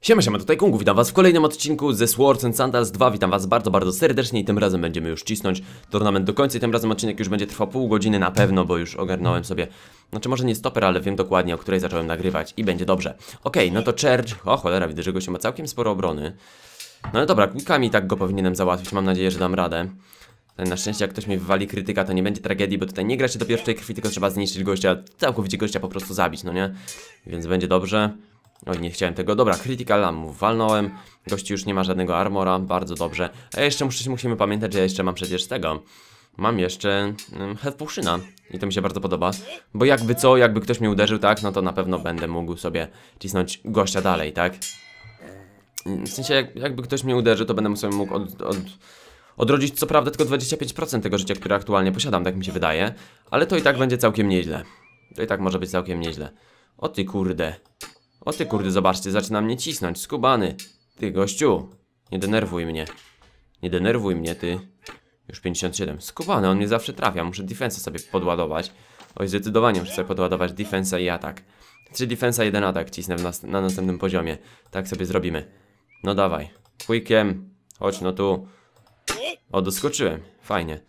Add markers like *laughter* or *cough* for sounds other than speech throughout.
Siema, siema, tutaj Kungu, witam was w kolejnym odcinku ze Swords and Sandals 2 Witam was bardzo, bardzo serdecznie i tym razem będziemy już cisnąć turnament do końca I tym razem odcinek już będzie trwał pół godziny na pewno, bo już ogarnąłem sobie Znaczy może nie stoper, ale wiem dokładnie, o której zacząłem nagrywać i będzie dobrze. Okej, no to Charge, o cholera, widzę, że gościu ma całkiem sporo obrony. No dobra, klikami tak go powinienem załatwić, mam nadzieję, że dam radę. Na szczęście jak ktoś mi wywali krytyka to nie będzie tragedii, bo tutaj nie gra się do pierwszej krwi, tylko trzeba zniszczyć gościa, całkowicie gościa po prostu zabić, no nie? Więc będzie dobrze Oj, nie chciałem tego. Dobra, Critical Lam walnąłem. Gości już nie ma żadnego armora, bardzo dobrze. A jeszcze muszę, musimy pamiętać, że ja jeszcze mam przecież tego. Mam jeszcze um, Health Potiona i to mi się bardzo podoba. Bo jakby co, jakby ktoś mnie uderzył, tak, no to na pewno będę mógł sobie cisnąć gościa dalej, tak? W sensie, jak, jakby ktoś mnie uderzył, to będę sobie mógł od, od, odrodzić co prawda tylko 25% tego życia, które aktualnie posiadam, tak mi się wydaje. Ale to i tak będzie całkiem nieźle. To i tak może być całkiem nieźle. O ty kurde. O ty kurde, zobaczcie, zaczyna mnie cisnąć, skubany. Ty, gościu, nie denerwuj mnie. Nie denerwuj mnie, ty. Już 57. Skubany, on mnie zawsze trafia, muszę defensa sobie podładować. Oj, zdecydowanie muszę sobie podładować defensa i atak. 3 defensa, 1 atak cisnę nas na następnym poziomie. Tak sobie zrobimy. No dawaj. Quickiem. Chodź no tu. O, doskoczyłem. Fajnie.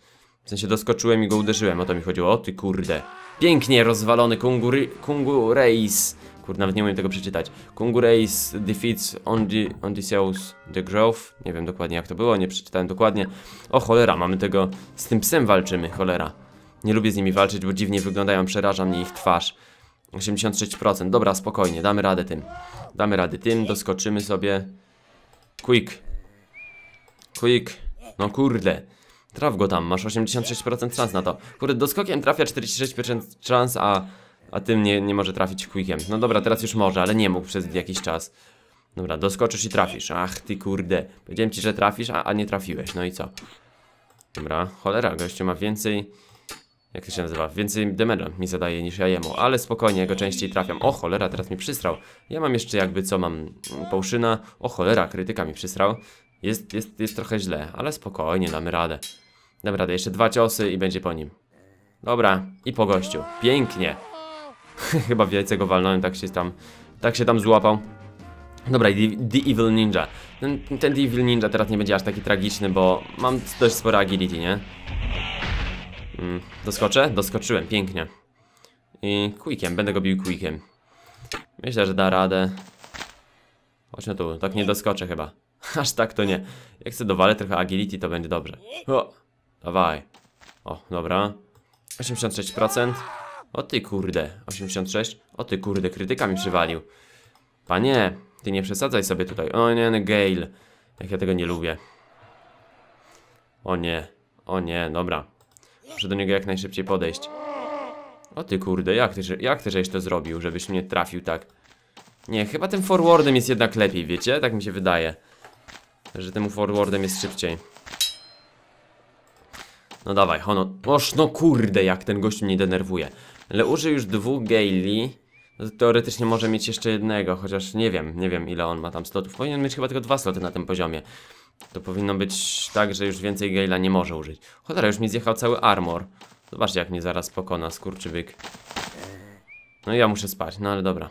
W sensie doskoczyłem i go uderzyłem, o to mi chodziło. O ty kurde. Pięknie rozwalony Kungu, Kungu Race. Kurde, nawet nie umiem tego przeczytać. Kungu Race defeats Odysseus the Grove. Nie wiem dokładnie jak to było, nie przeczytałem dokładnie. O cholera, mamy tego... Z tym psem walczymy, cholera. Nie lubię z nimi walczyć, bo dziwnie wyglądają, przeraża mnie ich twarz. 86%, dobra, spokojnie, damy radę tym. Damy radę tym, doskoczymy sobie. Quick. Quick. No kurde. Traf go tam, masz 86% szans na to. Kurde, doskokiem trafia 46% szans, a a tym nie, nie może trafić quickiem. No dobra, teraz już może, ale nie mógł przez jakiś czas. Dobra, doskoczysz i trafisz. Ach, ty kurde. Powiedziałem ci, że trafisz, a, a nie trafiłeś. No i co? Dobra, cholera, gościu ma więcej... Jak to się nazywa? Więcej damage'a mi zadaje niż ja jemu, ale spokojnie, jego częściej trafiam. O cholera, teraz mi przysrał. Ja mam jeszcze jakby co, mam połszyna. O cholera, krytyka mi przysrał. Jest, jest, jest trochę źle, ale spokojnie, damy radę. Damy radę, jeszcze dwa ciosy i będzie po nim. Dobra, i po gościu. Pięknie. *laughs* Chyba w jajce go walnąłem, tak się tam, tak się tam złapał. Dobra, The, Evil Ninja. Ten, ten The Evil Ninja teraz nie będzie aż taki tragiczny, bo mam dość spore agility, nie? Mm, doskoczę? Doskoczyłem, pięknie. I quickiem, będę go bił quickiem. Myślę, że da radę. Chodźmy tu, tak nie doskoczę chyba. *laughs* Aż tak to nie. Jak chcę dowalę trochę agility, to będzie dobrze. O, dawaj. O, dobra. 86%. O ty kurde, 86. O ty kurde, krytyka mi przywalił. Panie, ty nie przesadzaj sobie tutaj. O nie, nie Gale. Jak ja tego nie lubię. O nie, o nie, dobra. Muszę do niego jak najszybciej podejść. O ty kurde, jak ty, jak ty żeś to zrobił, żebyś mnie trafił tak? Nie, chyba tym forwardem jest jednak lepiej, wiecie? Tak mi się wydaje. Że temu forwardem jest szybciej. No dawaj, hono. Oż no kurde, jak ten gość mnie denerwuje. Ale użył już dwóch Gaili. No teoretycznie może mieć jeszcze jednego, chociaż nie wiem, nie wiem ile on ma tam slotów. Powinien mieć chyba tylko dwa sloty na tym poziomie. To powinno być tak, że już więcej Gaila nie może użyć. Cholera, już mi zjechał cały armor. Zobaczcie jak mnie zaraz pokona, skurczybyk. No i ja muszę spać, no ale dobra.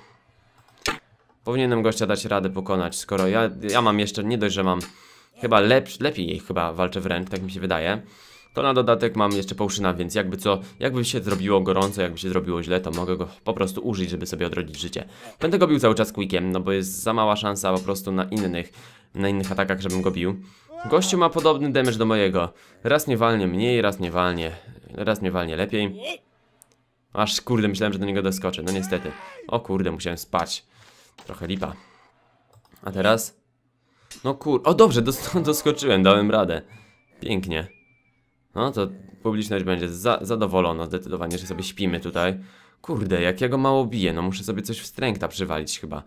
Powinienem gościa dać radę pokonać, skoro ja, ja mam jeszcze, nie dość, że mam chyba lepsz, lepiej chyba walczę wręcz, tak mi się wydaje. To na dodatek mam jeszcze połszyna, więc jakby co, jakby się zrobiło gorąco, jakby się zrobiło źle, to mogę go po prostu użyć, żeby sobie odrodzić życie. Będę go bił cały czas quickiem, no bo jest za mała szansa po prostu na innych, na innych atakach, żebym go bił. Gościu ma podobny damage do mojego. Raz mnie walnie mniej, raz mnie walnie, raz mnie walnie lepiej. Aż kurde, myślałem, że do niego doskoczę, no niestety. O kurde, musiałem spać. Trochę lipa. A teraz? No kur... O dobrze, dos *laughs* doskoczyłem, dałem radę. Pięknie. No to publiczność będzie za zadowolona zdecydowanie, że sobie śpimy tutaj. Kurde, jak ja go mało biję, no muszę sobie coś w stręgta przywalić chyba.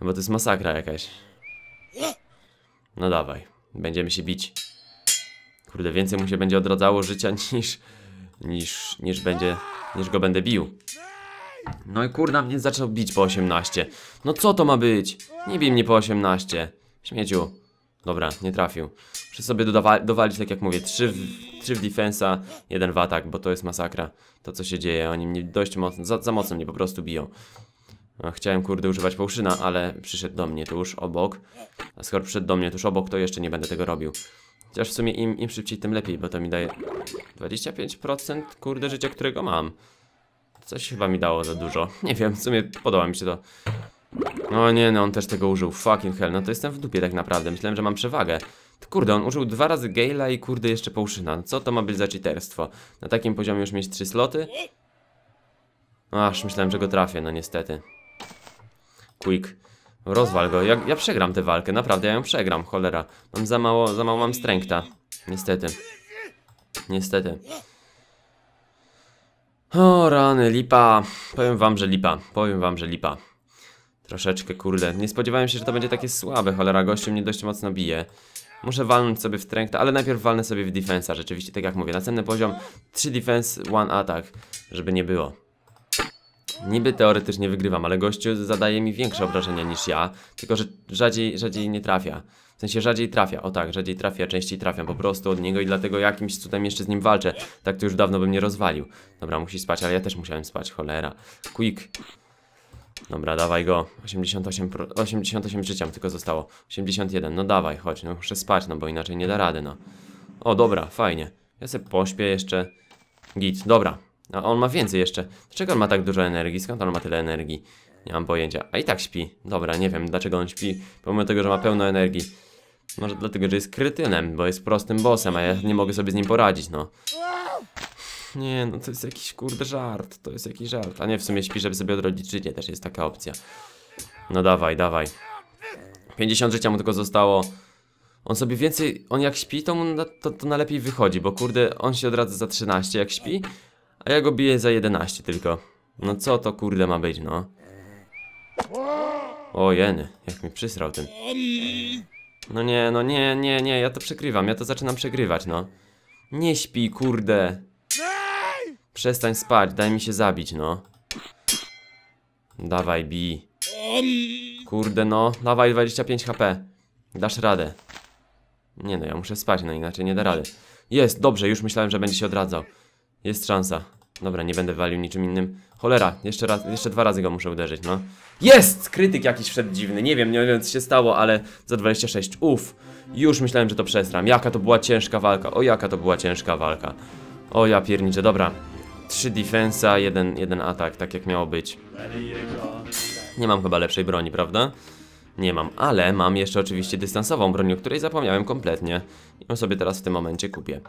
No bo to jest masakra jakaś. No dawaj, będziemy się bić. Kurde, więcej mu się będzie odradzało życia *laughs* niż... Niż, niż będzie... Niż go będę bił. No i kurna mnie zaczął bić po 18. No co to ma być? Nie bij mnie po 18. Śmieciu. Dobra, nie trafił. Muszę sobie dowa dowalić, tak jak mówię, 3 w, 3 w defensa, 1 w atak, bo to jest masakra. To co się dzieje, oni mnie dość mocno, za, za mocno mnie po prostu biją. No, chciałem kurde używać połszyna, ale przyszedł do mnie tuż obok. A skoro przyszedł do mnie tuż obok, to jeszcze nie będę tego robił. Chociaż w sumie im, im szybciej, tym lepiej, bo to mi daje 25% kurde życia, którego mam. Coś chyba mi dało za dużo. *laughs* Nie wiem, w sumie podoba mi się to. No nie, no on też tego użył. Fucking hell, no to jestem w dupie tak naprawdę. Myślałem, że mam przewagę. Kurde, on użył dwa razy Gale'a i kurde jeszcze Połszyna. Co to ma być za cheaterstwo? Na takim poziomie już mieć trzy sloty? Aż myślałem, że go trafię, no niestety. Quick. Rozwal go. Ja, ja przegram tę walkę, naprawdę ja ją przegram, cholera. Mam za mało, za mało mam strengta. Niestety. Niestety. O rany, lipa. Powiem wam, że lipa. Powiem wam, że lipa. Troszeczkę, kurde. Nie spodziewałem się, że to będzie takie słabe, cholera. Gościu mnie dość mocno bije. Muszę walnąć sobie w strength, ale najpierw walnę sobie w defensa. Rzeczywiście, tak jak mówię. Następny poziom 3 defense, 1 attack. Żeby nie było. Niby teoretycznie wygrywam, ale gościu zadaje mi większe obrażenia niż ja, tylko że rzadziej, rzadziej nie trafia. W sensie rzadziej trafia, o tak, rzadziej trafia, częściej trafiam po prostu od niego i dlatego jakimś cudem jeszcze z nim walczę. Tak to już dawno bym nie rozwalił. Dobra, musi spać, ale ja też musiałem spać, cholera. Quick. Dobra, dawaj go. 88, pro- 88 życia tylko zostało. 81, no dawaj, chodź, no muszę spać, no bo inaczej nie da rady, no. O, dobra, fajnie. Ja sobie pośpię jeszcze. Git, dobra. A on ma więcej jeszcze. Dlaczego on ma tak dużo energii? Skąd on ma tyle energii? Nie mam pojęcia. A i tak śpi. Dobra, nie wiem dlaczego on śpi, pomimo tego, że ma pełno energii. Może dlatego, że jest krytynem, bo jest prostym bossem, a ja nie mogę sobie z nim poradzić, no. Nie, no to jest jakiś kurde żart, to jest jakiś żart. A nie, w sumie śpi, żeby sobie odrodzić życie, też jest taka opcja. No dawaj, dawaj. 50 życia mu tylko zostało. On sobie więcej, on jak śpi, to mu na, to, to wychodzi, bo kurde, on się odradza za 13 jak śpi, a ja go biję za 11 tylko. No co to kurde ma być, no? O jeny, jak mi przysrał ten. No nie, no nie, nie, nie, ja to przegrywam, ja to zaczynam przegrywać, no. Nie śpi, kurde. Przestań spać, daj mi się zabić, no. Dawaj, bij. Kurde, no, dawaj 25 HP. Dasz radę. Nie no, ja muszę spać, no inaczej nie da rady. Jest, dobrze, już myślałem, że będzie się odradzał. Jest szansa. Dobra, nie będę walił niczym innym. Cholera, jeszcze raz, jeszcze dwa razy go muszę uderzyć, no. Jest! Krytyk jakiś wszedł dziwny, nie wiem, nie wiem co się stało, ale za 26, uff. Już myślałem, że to przesram. Jaka to była ciężka walka, o jaka to była ciężka walka. O ja pierniczę, dobra. Trzy defensa, jeden, jeden atak, tak jak miało być. Nie mam chyba lepszej broni, prawda? Nie mam, ale mam jeszcze oczywiście dystansową broń, o której zapomniałem kompletnie. I ją sobie teraz w tym momencie kupię.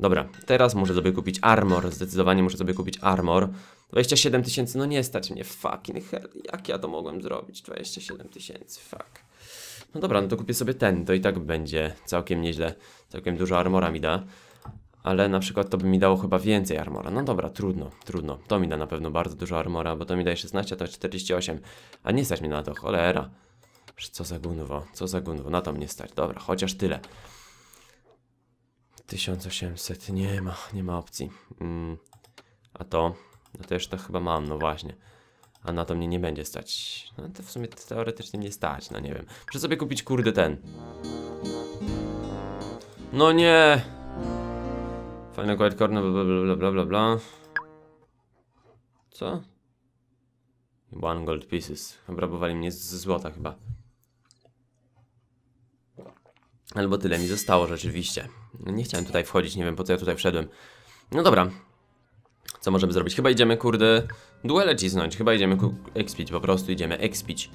Dobra, teraz muszę sobie kupić armor, zdecydowanie muszę sobie kupić armor. 27 tysięcy, no nie stać mnie, fucking hell, jak ja to mogłem zrobić? 27 tysięcy, fuck. No dobra, no to kupię sobie ten, to i tak będzie całkiem nieźle, całkiem dużo armora mi da. Ale na przykład to by mi dało chyba więcej armora. No dobra, trudno, trudno. To mi da na pewno bardzo dużo armora, bo to mi daje 16, a to 48. A nie stać mi na to, cholera. Co za gunwo, co za gunwo, na to mnie stać. Dobra, chociaż tyle. 1800, nie ma, nie ma opcji. Mm. A to, no to już to chyba mam, no właśnie. A na to mnie nie będzie stać. No to w sumie teoretycznie nie stać, no nie wiem. Muszę sobie kupić kurde ten. No nie! Quiet Corner, bla bla bla bla bla. Co? One gold pieces. Obrabowali mnie z z złota chyba. Albo tyle mi zostało rzeczywiście. No nie chciałem tutaj wchodzić, nie wiem po co ja tutaj wszedłem. No dobra. Co możemy zrobić? Chyba idziemy, kurde, duele cisnąć. Chyba idziemy expić, po prostu idziemy expić.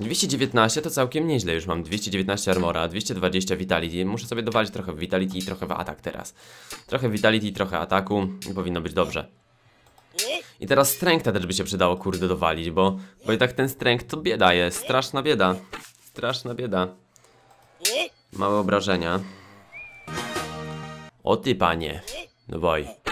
219 to całkiem nieźle już mam. 219 armora, 220 vitality. Muszę sobie dowalić trochę w vitality i trochę w atak teraz. Trochę vitality trochę ataku i powinno być dobrze. I teraz strengtha też by się przydało, kurde, dowalić, bo, bo i tak ten strength to bieda jest. Straszna bieda. Straszna bieda. Małe obrażenia. O ty panie. No boj.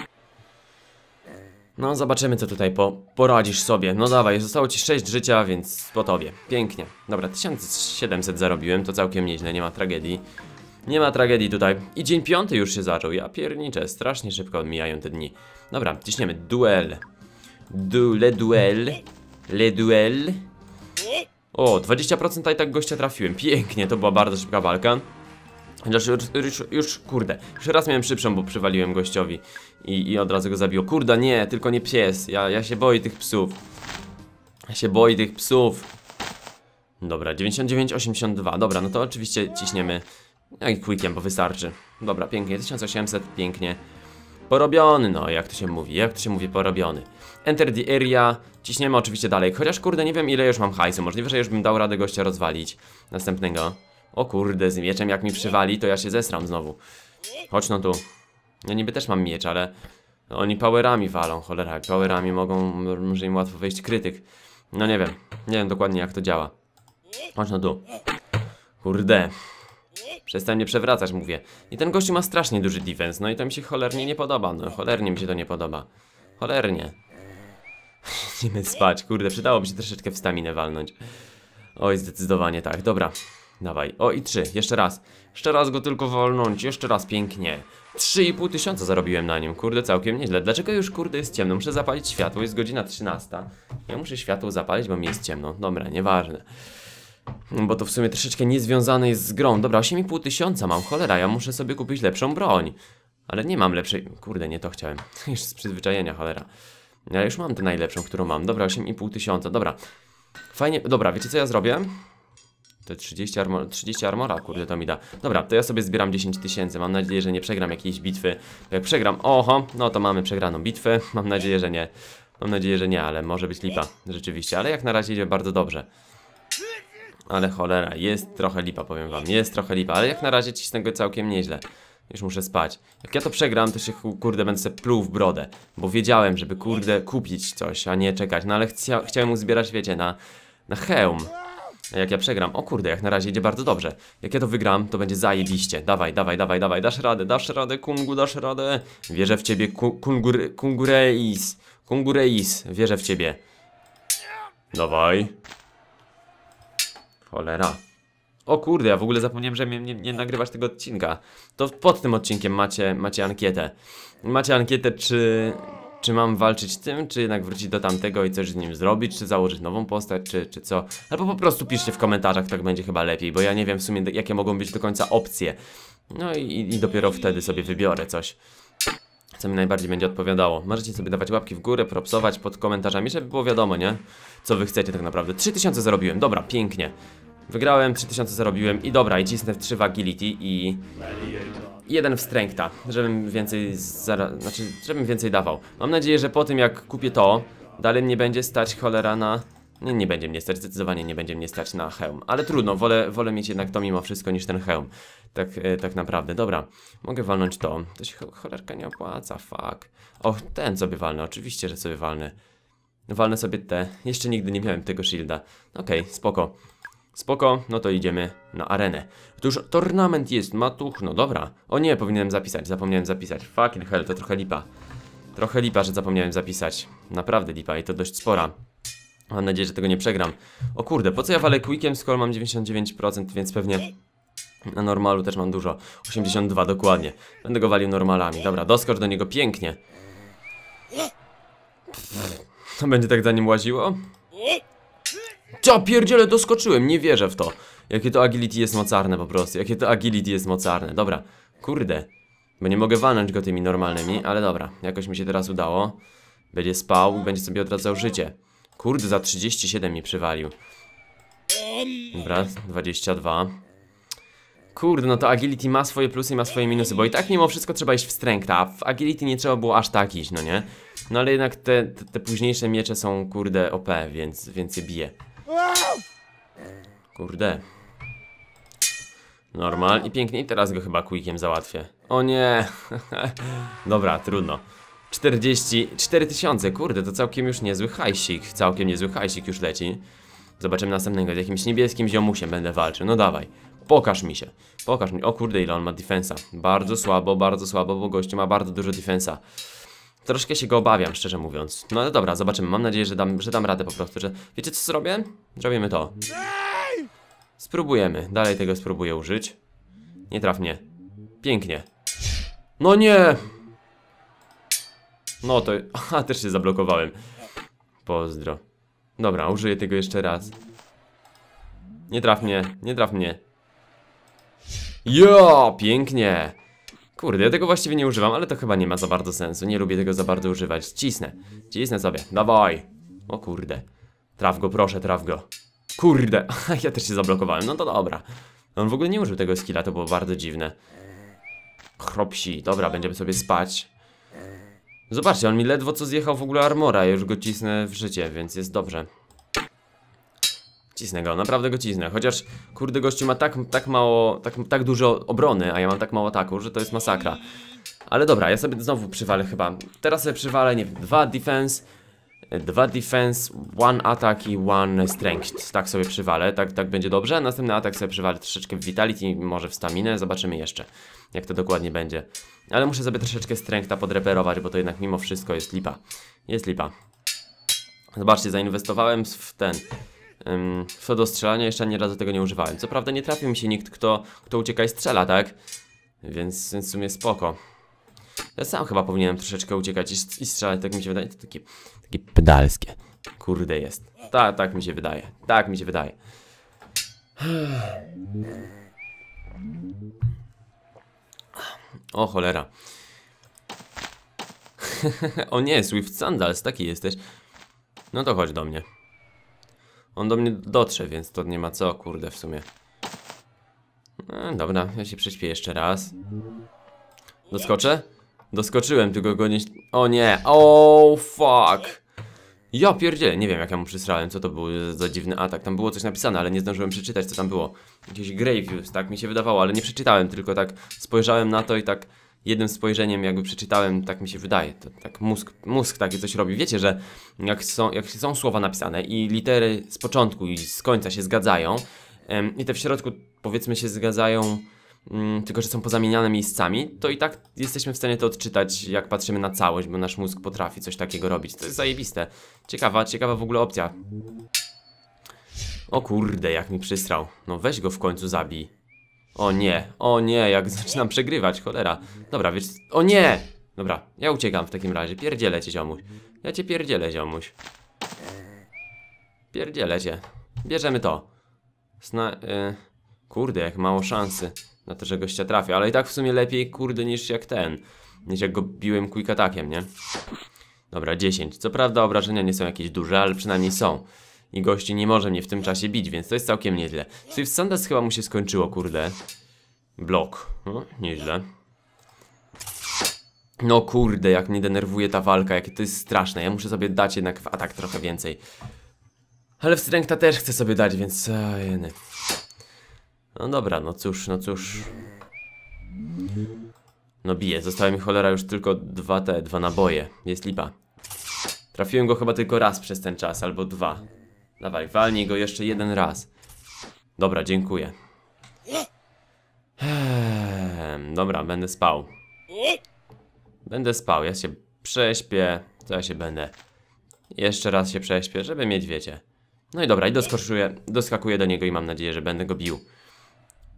No zobaczymy co tutaj po, poradzisz sobie. No dawaj, zostało ci 6 życia, więc po tobie. Pięknie. Dobra, 1700 zarobiłem, to całkiem nieźle, nie ma tragedii. Nie ma tragedii tutaj. I dzień piąty już się zaczął. Ja pierniczę, strasznie szybko mijają te dni. Dobra, ciśniemy. Duel. Du, le duel. Le duel. O, 20% i tak gościa trafiłem. Pięknie, to była bardzo szybka walka. Chociaż już, już, już, kurde, już raz miałem szybszą, bo przywaliłem gościowi i, i od razu go zabiło. Kurde, nie, tylko nie pies, ja, ja się boję tych psów. Ja się boi tych psów. Dobra, 99,82. Dobra, no to oczywiście ciśniemy. I quickiem, bo wystarczy. Dobra, pięknie, 1800, pięknie. Porobiony, no jak to się mówi, jak to się mówi porobiony. Enter the area, ciśniemy oczywiście dalej. Chociaż kurde, nie wiem ile już mam hajsu. Możliwe, że już bym dał radę gościa rozwalić. Następnego. O kurde, z mieczem jak mi przywali, to ja się zesram znowu. Chodź no tu. Ja niby też mam miecz, ale oni powerami walą, cholera. Powerami mogą, może im łatwo wejść krytyk. No nie wiem, nie wiem dokładnie jak to działa. Chodź no tu. Kurde. Przestań mnie przewracać, mówię. I ten gościu ma strasznie duży defense, no i to mi się cholernie nie podoba, no cholernie mi się to nie podoba. Cholernie. *laughs* Idziemy spać, kurde, przydałoby się troszeczkę w staminę walnąć. Oj, zdecydowanie tak, dobra. Dawaj, o i trzy, jeszcze raz. Jeszcze raz go tylko walnąć, jeszcze raz pięknie. 3,5 tysiąca zarobiłem na nim, kurde, całkiem nieźle. Dlaczego już, kurde, jest ciemno? Muszę zapalić światło, jest godzina 13. Ja muszę światło zapalić, bo mi jest ciemno. Dobra, nieważne. Bo to w sumie troszeczkę niezwiązane jest z grą. Dobra, 8,5 tysiąca mam, cholera, ja muszę sobie kupić lepszą broń. Ale nie mam lepszej... Kurde, nie to chciałem. *laughs* Już z przyzwyczajenia, cholera. Ja już mam tę najlepszą, którą mam. Dobra, 8,5 tysiąca, dobra. Fajnie, dobra, wiecie co ja zrobię? Te 30, armor, 30 armora, kurde, to mi da. Dobra, to ja sobie zbieram 10 tysięcy. Mam nadzieję, że nie przegram jakiejś bitwy. Jak przegram, oho, no to mamy przegraną bitwę. *laughs* Mam nadzieję, że nie. Mam nadzieję, że nie, ale może być lipa, rzeczywiście. Ale jak na razie idzie bardzo dobrze. Ale cholera, jest trochę lipa, powiem wam. Jest trochę lipa, ale jak na razie cisnę go całkiem nieźle. Już muszę spać. Jak ja to przegram, to się ku- kurde będę sobie pluł w brodę. Bo wiedziałem, żeby kurde kupić coś, a nie czekać. No ale chcia chciałem mu zbierać, wiecie, na, na hełm. Jak ja przegram, o kurde, jak na razie idzie bardzo dobrze. Jak ja to wygram, to będzie zajebiście. Dawaj, dawaj, dawaj, dawaj, dasz radę, dasz radę, Kungu, dasz radę. Wierzę w ciebie, ku, kungur, Kungureis. Kungureis, wierzę w ciebie. Dawaj. Cholera. O kurde, ja w ogóle zapomniałem, że nie, nie, nie nagrywać tego odcinka. To pod tym odcinkiem macie, macie ankietę. Macie ankietę, czy, czy mam walczyć tym, czy jednak wrócić do tamtego i coś z nim zrobić, czy założyć nową postać, czy, czy co. Albo po prostu piszcie w komentarzach, tak będzie chyba lepiej, bo ja nie wiem w sumie jakie mogą być do końca opcje. No i, i dopiero wtedy sobie wybiorę coś. Co mi najbardziej będzie odpowiadało. Możecie sobie dawać łapki w górę, propsować pod komentarzami, żeby było wiadomo, nie? Co wy chcecie tak naprawdę. 3000 zarobiłem, dobra, pięknie. Wygrałem, 3000 zarobiłem i dobra, i cisnę w 3 w agility i... Jeden w strengtha, żebym więcej zara... znaczy, żebym więcej dawał. Mam nadzieję, że po tym jak kupię to, dalej mnie będzie stać cholera na... Nie, nie będzie mnie stać, zdecydowanie nie będzie mnie stać na hełm. Ale trudno, wolę, wolę mieć jednak to mimo wszystko niż ten hełm. Tak, e, tak naprawdę. Dobra, mogę walnąć to. To się cho- cholerka nie opłaca, fuck. O, ten sobie walnę, oczywiście, że sobie walnę. Walnę sobie te. Jeszcze nigdy nie miałem tego shielda. Okej, spoko. Spoko, no to idziemy na arenę. Już tornament jest, matuch, no dobra. O nie, powinienem zapisać, zapomniałem zapisać. Fucking hell, to trochę lipa. Trochę lipa, że zapomniałem zapisać. Naprawdę lipa i to dość spora. Mam nadzieję, że tego nie przegram. O kurde, po co ja walę quickiem, skoro mam 99%, więc pewnie na normalu też mam dużo. 82 dokładnie. Będę go walił normalami. Dobra, doskocz do niego pięknie. To będzie tak za nim łaziło? Cia pierdziele, doskoczyłem, nie wierzę w to. Jakie to agility jest mocarne po prostu, jakie to agility jest mocarne. Dobra, kurde. Bo nie mogę walnąć go tymi normalnymi, ale dobra, jakoś mi się teraz udało. Będzie spał i będzie sobie odradzał życie. Kurde, za 37 mi przywalił. Dobra, 22. Kurde, no to agility ma swoje plusy i ma swoje minusy, bo i tak mimo wszystko trzeba iść w strength, a w agility nie trzeba było aż tak iść, no nie? No ale jednak te, te, te późniejsze miecze są, kurde, OP, więc, więc je bije. Kurde. Normal i pięknie, i teraz go chyba quickiem załatwię. O nie! *laughs* Dobra, trudno. 44 tysiące, kurde, to całkiem już niezły hajsik, całkiem niezły hajsik już leci. Zobaczymy następnego, z jakimś niebieskim ziomusiem będę walczył, no dawaj. Pokaż mi się, pokaż mi, o kurde ile on ma defensa. Bardzo słabo, bardzo słabo, bo gościu ma bardzo dużo defensa. Troszkę się go obawiam, szczerze mówiąc. No ale dobra, zobaczymy. Mam nadzieję, że dam, że dam radę po prostu, że... Wiecie co zrobię? Zrobimy to. Spróbujemy. Dalej tego spróbuję użyć. Nie traf mnie. Pięknie. No nie! No to... *laughs* Aha, też się zablokowałem. Pozdro. Dobra, użyję tego jeszcze raz. Nie traf mnie, nie traf mnie. Jo, pięknie. Kurde, ja tego właściwie nie używam, ale to chyba nie ma za bardzo sensu. Nie lubię tego za bardzo używać. Cisnę. Cisnę sobie. Dawaj. O kurde. Traf go, proszę, traf go. Kurde, *laughs* ja też się zablokowałem, no to dobra. On w ogóle nie użył tego skilla, to było bardzo dziwne. Chropsi, dobra, będziemy sobie spać. Zobaczcie, on mi ledwo co zjechał w ogóle armora, ja już go cisnę w życie, więc jest dobrze. Cisnę go, naprawdę go cisnę, chociaż kurde gościu ma tak, tak mało, tak, tak dużo obrony, a ja mam tak mało ataku, że to jest masakra. Ale dobra, ja sobie znowu przywalę chyba. Teraz sobie przywalę, nie wiem, dwa defense, dwa defense, one attack i one strength. Tak sobie przywalę, tak, tak będzie dobrze. Następny atak sobie przywalę troszeczkę w vitality, może w staminę, zobaczymy jeszcze, jak to dokładnie będzie. Ale muszę sobie troszeczkę strengtha podreperować, bo to jednak mimo wszystko jest lipa. Jest lipa. Zobaczcie, zainwestowałem w ten. To do strzelania jeszcze ani razu tego nie używałem. Co prawda nie trafił mi się nikt, kto, kto ucieka i strzela, tak? Więc, więc w sumie spoko. Ja sam chyba powinienem troszeczkę uciekać i, i strzelać, tak mi się wydaje. To takie, takie pedalskie. Kurde jest. Tak, tak mi się wydaje. Tak mi się wydaje. O cholera. *laughs* o nie, Swift Sandals, taki jesteś. No to chodź do mnie. On do mnie dotrze, więc to nie ma co, kurde, w sumie. E, dobra, ja się prześpię jeszcze raz. Doskoczę? Doskoczyłem, tylko go nie... O nie, o fuck. Ja pierdzielę, nie wiem jak ja mu przysrałem, co to był za dziwny atak. Tam było coś napisane, ale nie zdążyłem przeczytać, co tam było. Jakieś grave use, tak mi się wydawało, ale nie przeczytałem, tylko tak spojrzałem na to i tak jednym spojrzeniem jakby przeczytałem, tak mi się wydaje. To, tak mózg, mózg takie coś robi. Wiecie, że jak są, jak są słowa napisane i litery z początku i z końca się zgadzają em, i te w środku powiedzmy się zgadzają mm, tylko że są pozamieniane miejscami, to i tak jesteśmy w stanie to odczytać, jak patrzymy na całość, bo nasz mózg potrafi coś takiego robić. To jest zajebiste. Ciekawa, ciekawa w ogóle opcja. O kurde, jak mi przysrał. No weź go w końcu zabij. O nie, o nie, jak zaczynam przegrywać, cholera. Dobra, wiesz, o nie! Dobra, ja uciekam w takim razie, pierdzielę cię ziomuś. Ja cię pierdzielę ziomuś. Pierdzielę cię. Bierzemy to. Sna... Y kurde, jak mało szansy na to, że gościa trafię, ale i tak w sumie lepiej, kurde, niż jak ten. Niż jak go biłem quick attackiem, nie? Dobra, 10. Co prawda obrażenia nie są jakieś duże, ale przynajmniej są. I gości nie może mnie w tym czasie bić, więc to jest całkiem nieźle. Swift Sandals chyba mu się skończyło, kurde. Blok. No, nieźle. No kurde, jak mnie denerwuje ta walka, jakie to jest straszne. Ja muszę sobie dać jednak w atak trochę więcej. Ale w strengtha też chcę sobie dać, więc... No dobra, no cóż, no cóż. No bije, zostały mi cholera już tylko dwa te, dwa naboje. Jest lipa. Trafiłem go chyba tylko raz przez ten czas, albo dwa. Dawaj, walnij go jeszcze jeden raz. Dobra, dziękuję. Ehm, dobra, będę spał. Będę spał, ja się prześpię. To ja się będę. Jeszcze raz się prześpię, żeby mieć wiecie. No i dobra, i doskoczyję, doskakuję do niego i mam nadzieję, że będę go bił.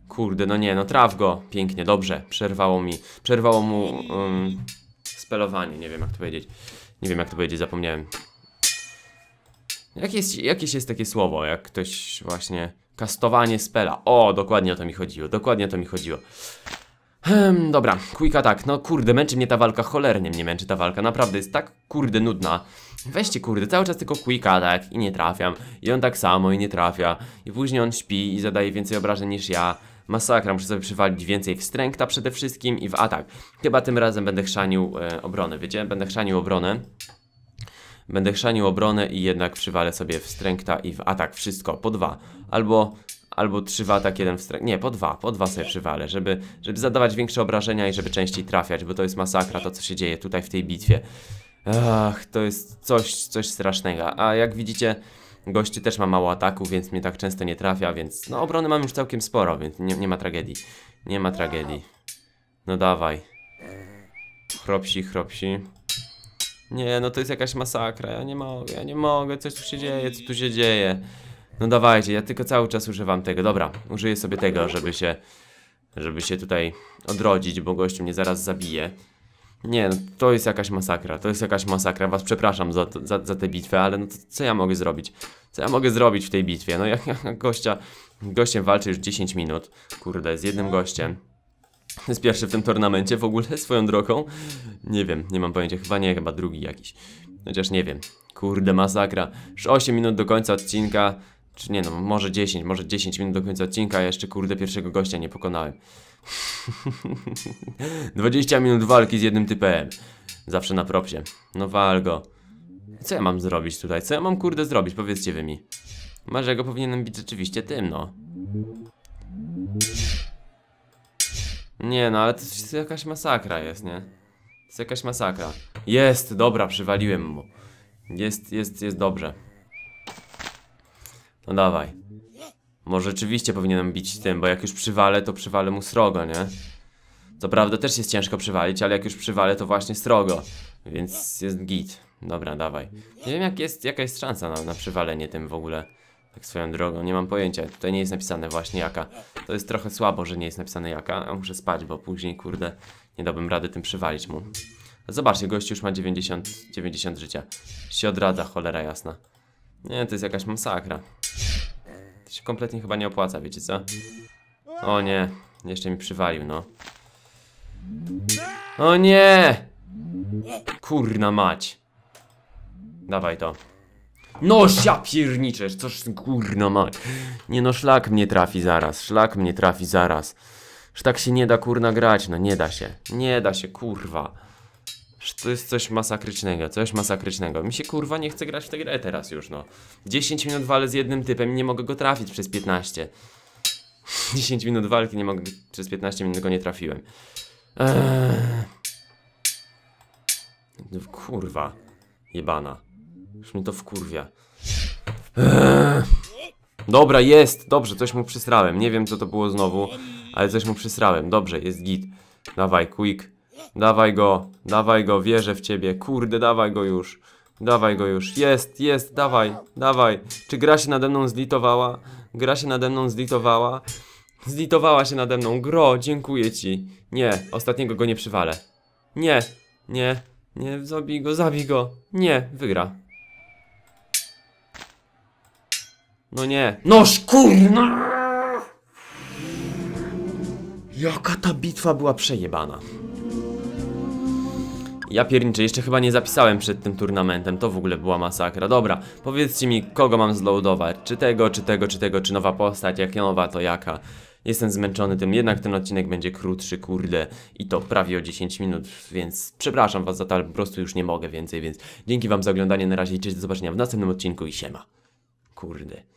Kurde, no nie, no traf go. Pięknie, dobrze. Przerwało mi, przerwało mu um, spelowanie, nie wiem jak to powiedzieć. Nie wiem jak to powiedzieć, zapomniałem. Jakieś, jakieś jest takie słowo, jak ktoś właśnie... Kastowanie spela. O, dokładnie o to mi chodziło, dokładnie o to mi chodziło. Hmm, dobra, quick attack. No kurde, męczy mnie ta walka, cholernie mnie męczy ta walka. Naprawdę jest tak kurde nudna. Weźcie kurde, cały czas tylko quick attack i nie trafiam. I on tak samo i nie trafia. I później on śpi i zadaje więcej obrażeń niż ja. Masakra, muszę sobie przywalić więcej w strengtha przede wszystkim i w atak. Chyba tym razem będę chrzanił e, obronę, wiecie? Będę chrzanił obronę. Będę chrzanił obronę i jednak przywalę sobie w strengtha i w atak wszystko po dwa. Albo, albo trzy w atak, jeden w strength. Nie, po dwa, po dwa sobie przywalę, żeby, żeby zadawać większe obrażenia i żeby częściej trafiać, bo to jest masakra to co się dzieje tutaj w tej bitwie. Ach, to jest coś, coś strasznego. A jak widzicie, gości też ma mało ataku, więc mnie tak często nie trafia, więc no obrony mam już całkiem sporo, więc nie, nie ma tragedii. Nie ma tragedii. No dawaj. Chropsi, chropsi. Nie, no to jest jakaś masakra, ja nie mogę, ja nie mogę, coś tu się dzieje, co tu się dzieje. No dawajcie, ja tylko cały czas używam tego, dobra, użyję sobie tego, żeby się, żeby się tutaj odrodzić, bo gościu mnie zaraz zabije. Nie, no to jest jakaś masakra, to jest jakaś masakra, was przepraszam za, za, za tę bitwę, ale no to co ja mogę zrobić? Co ja mogę zrobić w tej bitwie? No jak, jak gościa, gościem walczę już 10 minut, kurde, z jednym gościem. Jest pierwszy w tym turnamencie w ogóle, swoją drogą. Nie wiem, nie mam pojęcia, chyba nie, chyba drugi jakiś. Chociaż nie wiem. Kurde, masakra. Już 8 minut do końca odcinka. Czy nie no, może 10, może 10 minut do końca odcinka, a jeszcze kurde pierwszego gościa nie pokonałem. *laughs* 20 minut walki z jednym typem. Zawsze na propsie. No wal go. Co ja mam zrobić tutaj? Co ja mam kurde zrobić? Powiedzcie wy mi. Może ja go powinienem bić rzeczywiście tym, no. Nie no, ale to jest jakaś masakra jest, nie? To jest jakaś masakra. Jest, dobra, przywaliłem mu. Jest, jest, jest dobrze. No dawaj. Może rzeczywiście powinienem bić tym, bo jak już przywalę, to przywalę mu srogo, nie? Co prawda też jest ciężko przywalić, ale jak już przywalę, to właśnie srogo. Więc jest git. Dobra, dawaj. Nie wiem jak jest, jaka jest szansa na, na przywalenie tym w ogóle. Tak swoją drogą, nie mam pojęcia. Tutaj nie jest napisane właśnie jaka. To jest trochę słabo, że nie jest napisane jaka. A muszę spać, bo później, kurde, nie dałbym rady tym przywalić mu. Zobaczcie, gościu już ma 90, 90 życia. Się odradza, cholera jasna. Nie, to jest jakaś masakra. To się kompletnie chyba nie opłaca, wiecie co? O nie, jeszcze mi przywalił, no. O nie! Kurna mać. Dawaj to. No ja pierniczesz, coż kurna mać. Nie no, szlak mnie trafi zaraz, szlak mnie trafi zaraz. Że tak się nie da kurna grać, no nie da się. Nie da się, kurwa. Że to jest coś masakrycznego, coś masakrycznego. Mi się kurwa nie chce grać w tę grę teraz już, no. 10 minut walę z jednym typem nie mogę go trafić przez 15. 10 *laughs* minut walki, nie mogę, przez 15 minut go nie trafiłem. Eee. No, Kurwa. Jebana. Już mnie to wkurwia. Eee. Dobra, jest! Dobrze, coś mu przysrałem. Nie wiem, co to było znowu, ale coś mu przysrałem. Dobrze, jest git. Dawaj, quick. Dawaj go, dawaj go, wierzę w ciebie. Kurde, dawaj go już. Dawaj go już. Jest, jest, dawaj, dawaj. Czy gra się nade mną zlitowała? Gra się nade mną zlitowała? Zlitowała się nade mną. Gro, dziękuję ci. Nie, ostatniego go nie przywalę. Nie, nie, nie, zabij go, zabij go. Nie, wygra. No nie. Noż kurna! Jaka ta bitwa była przejebana. Ja pierniczę, jeszcze chyba nie zapisałem przed tym turnamentem, to w ogóle była masakra. Dobra, powiedzcie mi, kogo mam zloadować, czy tego, czy tego, czy tego, czy nowa postać, jak nowa, to jaka. Jestem zmęczony tym, jednak ten odcinek będzie krótszy, kurde, i to prawie o 10 minut, więc przepraszam was za to, ale po prostu już nie mogę więcej, więc dzięki wam za oglądanie, na razie i do zobaczenia w następnym odcinku i siema. Kurde.